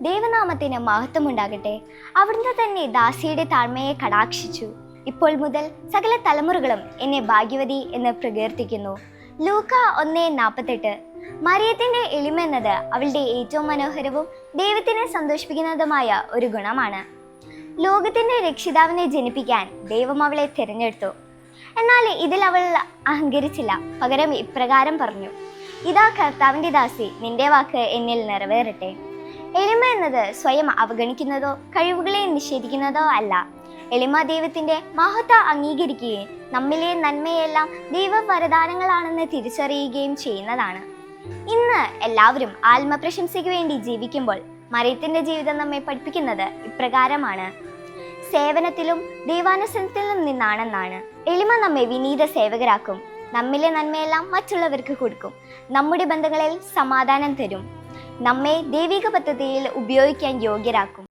ദൈവനാമത്തിന് മഹത്വമുണ്ടാകട്ടെ. അവിടുന്ന് തന്നെ ദാസിയുടെ താഴ്മയെ കടാക്ഷിച്ചു. ഇപ്പോൾ മുതൽ സകല തലമുറകളും എന്നെ ഭാഗ്യവതി എന്ന് പ്രകീർത്തിക്കുന്നു. ലൂക്ക ഒന്ന് നാൽപ്പത്തെട്ട് മറിയത്തിന്റെ എളിമ എന്നത് അവളുടെ ഏറ്റവും മനോഹരവും ദൈവത്തിനെ സന്തോഷിപ്പിക്കുന്നതുമായ ഒരു ഗുണമാണ്. ലോകത്തിന്റെ രക്ഷിതാവിനെ ജനിപ്പിക്കാൻ ദൈവം അവളെ തിരഞ്ഞെടുത്തു. എന്നാൽ ഇതിൽ അവൾ അഹങ്കരിച്ചില്ല. പകരം ഇപ്രകാരം പറഞ്ഞു. ഇതാ കർത്താവിന്റെ ദാസി നിന്റെ വാക്ക് എന്നിൽ നിറവേറട്ടെ. എളിമ എന്നത് സ്വയം അവഗണിക്കുന്നതോ കഴിവുകളെ നിഷേധിക്കുന്നതോ അല്ല. എളിമ ദൈവത്തിന്റെ മഹത്വം അംഗീകരിക്കുകയും നമ്മിലെ നന്മയെല്ലാം ദൈവ വരദാനങ്ങളാണെന്ന് തിരിച്ചറിയുകയും ചെയ്യുന്നതാണ്. ഇന്ന് എല്ലാവരും ആത്മപ്രശംസയ്ക്ക് വേണ്ടി ജീവിക്കുമ്പോൾ മറിയത്തിന്റെ ജീവിതം നമ്മെ പഠിപ്പിക്കുന്നത് ഇപ്രകാരമാണ്. സേവനത്തിലും ദൈവാനുസരണത്തിലും നിന്നാണെന്നാണ്. എളിമ നമ്മെ വിനീത സേവകരാക്കും. നമ്മിലെ നന്മയെല്ലാം മറ്റുള്ളവർക്ക് കൊടുക്കും. നമ്മുടെ ബന്ധങ്ങളിൽ സമാധാനം തരും. നമ്മെ ദൈവിക പദ്ധതിയിൽ ഉപയോഗിക്കാൻ യോഗ്യരാക്കും.